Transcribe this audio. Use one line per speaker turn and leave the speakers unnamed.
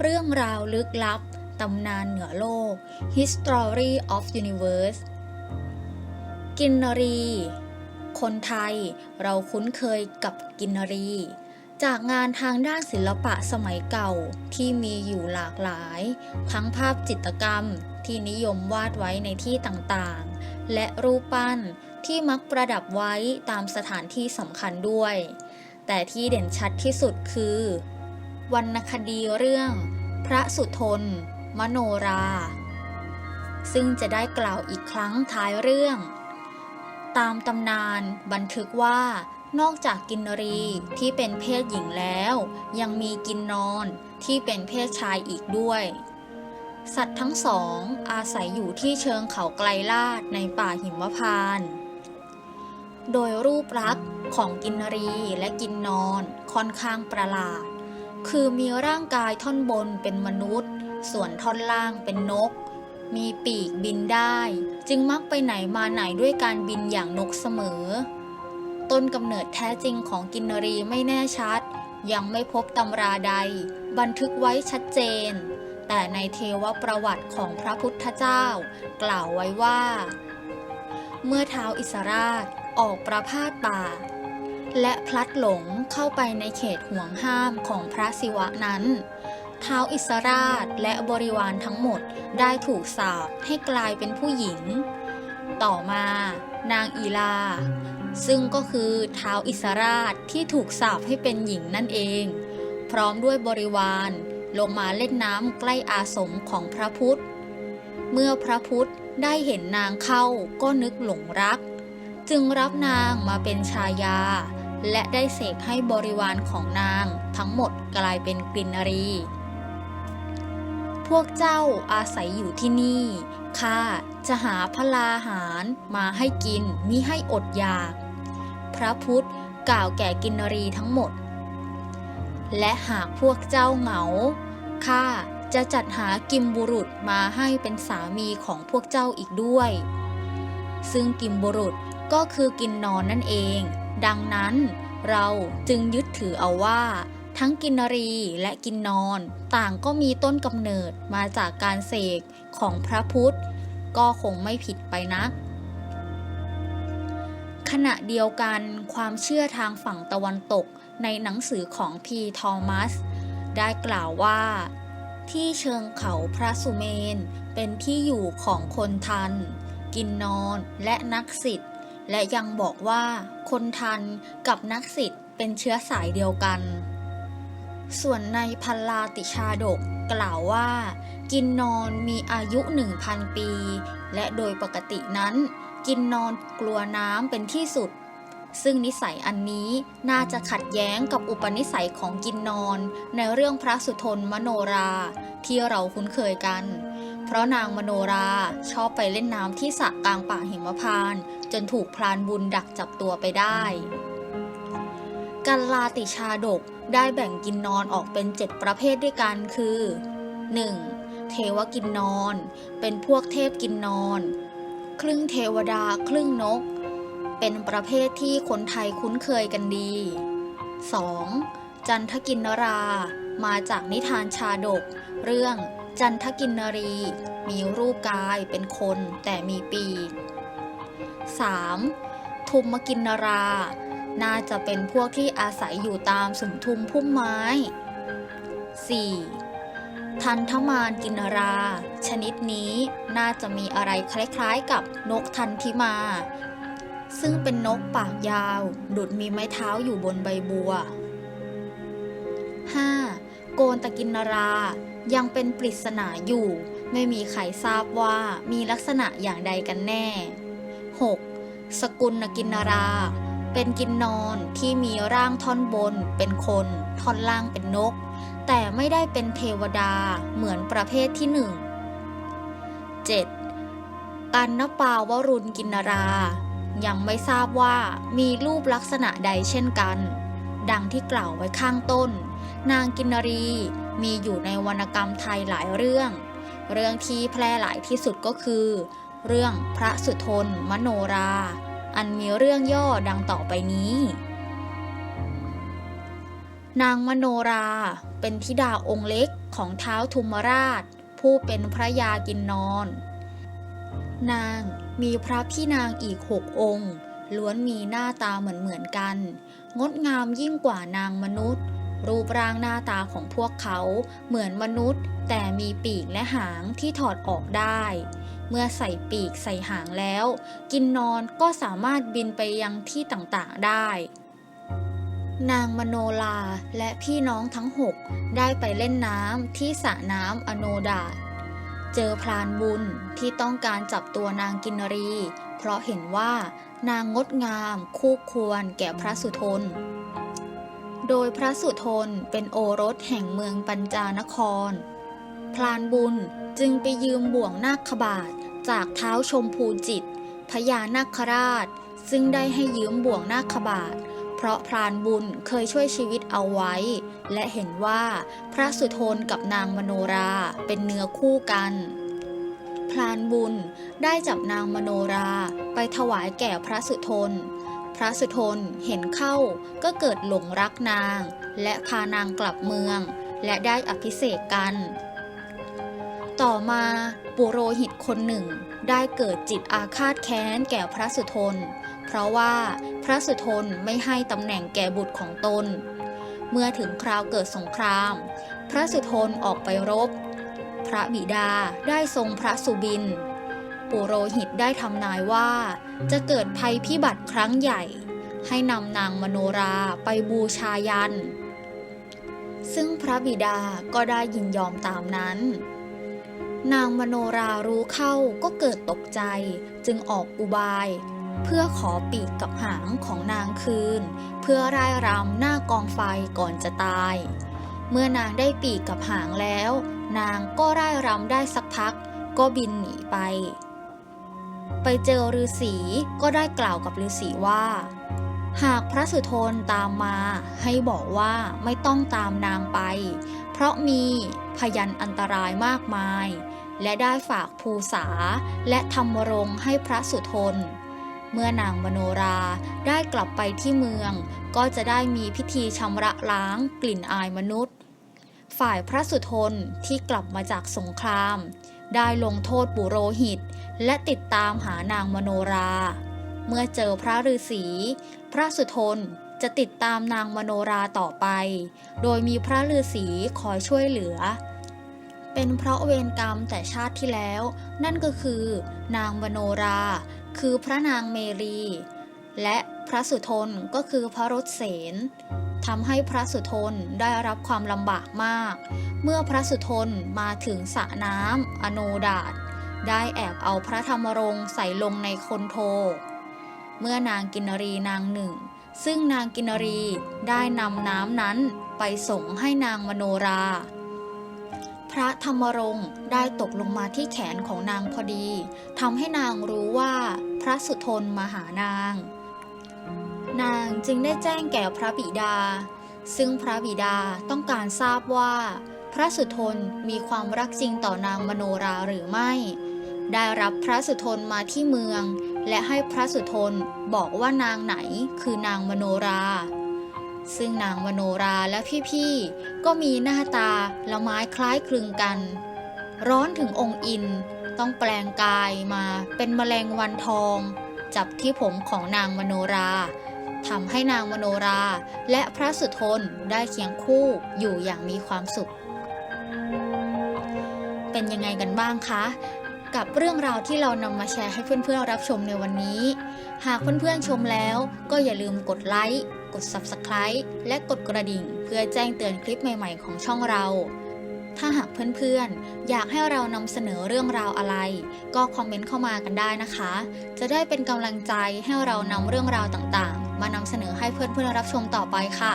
เรื่องราวลึกลับ ตำนานเหนือโลก History of Universe กินนรี คนไทยเราคุ้นเคยกับกินนรี จากงานทางด้านศิลปะสมัยเก่าที่มีอยู่หลากหลาย ทั้งภาพจิตรกรรมที่นิยมวาดไว้ในที่ต่างๆ และรูปปั้นที่มักประดับไว้ตามสถานที่สำคัญด้วย แต่ที่เด่นชัดที่สุดคือ วรรณคดีเรื่อง พระสุทน มโนรา ซึ่งจะได้กล่าวอีกครั้งท้ายเรื่อง ตามตำนานบันทึกว่านอกจากกินนรีที่เป็นเพศหญิงแล้ว ยังมีกินนอนที่เป็นเพศชายอีกด้วย สัตว์ทั้งสองอาศัยอยู่ที่เชิงเขาไกลลาดในป่าหิมพานต์โดยรูปลักษณ์ของกินนรีและกินนอนค่อนข้างประหลาด คือมีร่างกายท่อนบนเป็นมนุษย์ ส่วนท่อนล่างเป็นนก มีปีกบินได้ จึงมักไปไหนมาไหนด้วยการบินอย่างนกเสมอ ต้นกำเนิดแท้จริงของกินนรีไม่แน่ชัด ยังไม่พบตำราใด บันทึกไว้ชัดเจน แต่ในเทวประวัติของพระพุทธเจ้า กล่าวไว้ว่า เมื่อเท้าอิสราชออกประพาสป่า และพลัดหลงเข้าไปในเขตห่วงห้ามของพระศิวะนั้น ท้าวอิสราชและบริวารทั้งหมดได้ถูกสาปให้กลายเป็นผู้หญิง ต่อมานางอีลา ซึ่งก็คือท้าวอิสราชที่ถูกสาปให้เป็นหญิงนั่นเอง พร้อมด้วยบริวารลงมาเล่นน้ำใกล้อาสมของพระพุทธ เมื่อพระพุทธได้เห็นนางเข้าก็นึกหลงรัก จึงรับนางมาเป็นชายา และได้เสกให้บริวารของนางทั้งหมดกลายเป็นกลินรี พวกเจ้าอาศัยอยู่ที่นี่ข้าจะหาพลาหารมาให้กินมิให้อดอยาก พระพุทธกล่าวแก่กินนรีทั้งหมด และหากพวกเจ้าเหงาข้าจะจัดหากิมบุรุษมาให้เป็นสามีของพวกเจ้าอีกด้วย ซึ่งกิมบุรุษก็คือกินนอนนั่นเอง ดังนั้นเราจึงยึดถือเอาว่า ทั้งกินนรีและกินนอน ต่างก็มีต้นกำเนิดมาจากการเสกของพระพุทธ ก็คงไม่ผิดไปนัก ขณะเดียวกันความเชื่อทางฝั่งตะวันตกในหนังสือของพีทอมัส ได้กล่าวว่า ที่เชิงเขาพระสุเมน เป็นที่อยู่ของคนทัน กินนอนและนักสิทธิ์ และยังบอกว่าคนทันกับนักสิทธิ์เป็นเชื้อสายเดียวกัน ส่วนในพันลาติชาดกกล่าวว่า กินนอนมีอายุ 1,000 ปี และโดยปกตินั้น กินนอนกลัวน้ำเป็นที่สุด ซึ่งนิสัยอันนี้น่าจะขัดแย้งกับอุปนิสัยของกินนอนในเรื่องพระสุทนมโนราที่เราคุ้นเคยกัน เพราะนางมโนราชอบไปเล่นน้ำที่สระกลางป่าหิมพาน จนถูกพรานบุญดักจับตัวไปได้ กัลลาติชาดกได้แบ่งกินนอนออกเป็น7ประเภทด้วยกันคือ 1. เทวกินนอน เป็นพวกเทพกินนอน ครึ่งเทวดาครึ่งนก เป็นประเภทที่คนไทยคุ้นเคยกันดี 2. จันทกินนรา มาจากนิทานชาดก เรื่อง จันทกินนรี มีรูปกายเป็นคนแต่มีปีก 3. ทุมมกินนรา น่าจะเป็นพวกที่อาศัยอยู่ตามสุมทุมพุ่มไม้ 4. ทันทมานกินรา ชนิดนี้น่าจะมีอะไรคล้ายๆกับนกทันทิมา ซึ่งเป็นนกปากยาว ดุดมีไม้เท้าอยู่บนใบบัว 5. โกนตะกินนรา ยังเป็นปริศนาอยู่ ไม่มีใครทราบว่ามีลักษณะอย่างใดกันแน่ 6. สกุลนกินนรา เป็นกินนอนที่มีร่างท่อนบนเป็นคน ท่อนล่างเป็นนก แต่ไม่ได้เป็นเทวดาเหมือนประเภทที่หนึ่ง 7. กันนปาวรุณกินนรา ยังไม่ทราบว่ามีรูปลักษณะใดเช่นกัน ดังที่กล่าวไว้ข้างต้น นางกินนรี มีอยู่ในวรรณกรรมไทยหลายเรื่อง เรื่องที่แพร่หลายที่สุดก็คือ เรื่องพระสุทนมโนรา อันมีเรื่องย่อดังต่อไปนี้ นางมโนราเป็นธิดาองค์เล็กของเท้าวทุมราช ผู้เป็นพระยากินนอน นางมีพระพี่นางอีกหกองค์ล้วนมีหน้าตาเหมือนเหมือนกัน งดงามยิ่งกว่านางมนุษย์ รูปร่างหน้าตาของพวกเขาเหมือนมนุษย์ แต่มีปีกและหางที่ถอดออกได้ เมื่อใส่ปีกใส่หางแล้ว กินนอนก็สามารถบินไปยังที่ต่างๆได้ นางมโนลาและพี่น้องทั้งหกได้ไปเล่นน้ำที่สระน้ำอโนดาเจอพลานบุญที่ต้องการจับตัวนางกินนรี เพราะเห็นว่านางงดงามคู่ควรแก่พระสุทน โดยพระสุทนเป็นโอรสแห่งเมืองปัญจานคร พลานบุญจึงไปยืมบ่วงนาคบาทจากเท้าชมพูจิต พญานาคราช ซึ่งได้ให้ยืมบ่วงนาคบาท เพราะพรานบุญเคยช่วยชีวิตเอาไว้ และเห็นว่าพระสุทนกับนางมโนราเป็นเนื้อคู่กันพลานบุญได้จับนางมโนราไปถวายแก่พระสุทน พระสุทนเห็นเข้าก็เกิดหลงรักนาง และพานางกลับเมือง และได้อภิเษกกัน ต่อมาปุโรหิตคนหนึ่งได้เกิดจิตอาฆาตแค้นแก่พระสุทน เพราะว่าพระสุทนไม่ให้ตำแหน่งแก่บุตรของตน เมื่อถึงคราวเกิดสงคราม พระสุทนออกไปรบ พระบิดาได้ทรงพระสุบิน ปุโรหิตได้ทำนายว่า จะเกิดภัยพิบัติครั้งใหญ่ ให้นำนางมโนราไปบูชายัน ซึ่งพระบิดาก็ได้ยินยอมตามนั้น นางมโนรารู้เข้าก็เกิดตกใจจึงออกอุบาย เพื่อขอปีกกับหางของนางคืน เพื่อร่ายรำหน้ากองไฟก่อนจะตาย เมื่อนางได้ปีกกับหางแล้ว นางก็ร่ายรำได้สักพักก็บินหนีไป ไปเจอฤาษีก็ได้กล่าวกับฤาษีว่า หากพระสุทนตามมาให้บอกว่าไม่ต้องตามนางไป เพราะมีพยันอันตรายมากมาย และได้ฝากภูษาและธรรมรงให้พระสุทนเมื่อนางมโนราได้กลับไปที่เมือง ก็จะได้มีพิธีชำระล้างกลิ่นอายมนุษย์ ฝ่ายพระสุทนที่กลับมาจากสงคราม ได้ลงโทษปุโรหิต และติดตามหานางมโนรา เมื่อเจอพระฤาษี พระสุทนจะติดตามนางมโนราต่อไป โดยมีพระฤาษีคอยช่วยเหลือ เป็นเพราะเวรกรรมแต่ชาติที่แล้ว นั่นก็คือ นางมโนรา คือพระนางเมรี และพระสุทนก็คือพระรถเสน ทำให้พระสุทนได้รับความลำบากมาก เมื่อพระสุทนมาถึงสระน้ำอโนดาตได้แอบเอาพระธรรมรงใส่ลงในคนโท เมื่อนางกินรีนางหนึ่ง ซึ่งนางกินรีได้นำน้ำนั้นไปส่งให้นางมโนรา พระธรรมรงได้ตกลงมาที่แขนของนางพอดีทำให้นางรู้ว่าพระสุทนมาหานาง นางจึงได้แจ้งแก่พระบิดา ซึ่งพระบิดาต้องการทราบว่า พระสุทนมีความรักจริงต่อนางมโนราหรือไม่ ได้รับพระสุทนมาที่เมือง และให้พระสุทนบอกว่านางไหนคือนางมโนรา ซึ่งนางมโนราและพี่ๆก็มีหน้าตาละไม้คล้ายคลึงกัน ร้อนถึงองค์อินต้องแปลงกายมาเป็นแมลงวันทอง จับที่ผมของนางมโนรา ทำให้นางมโนรา และพระสุทนได้เคียงคู่อยู่อย่างมีความสุข เป็นยังไงกันบ้างคะ กับเรื่องราวที่เรานำมาแชร์ให้เพื่อนๆรับชมในวันนี้ หากเพื่อนๆชมแล้วก็อย่าลืมกดไลค์กด Subscribe และกดกระดิ่ง เพื่อแจ้งเตือนคลิปใหม่ ๆ ของช่องเรา ถ้าหากเพื่อนๆ อยากให้เรานำเสนอเรื่องราวอะไร ก็คอมเมนต์เข้ามากันได้นะคะ จะได้เป็นกำลังใจให้เรานำเรื่องราวต่างๆ นำเสนอให้เพื่อนๆรับชมต่อไปค่ะ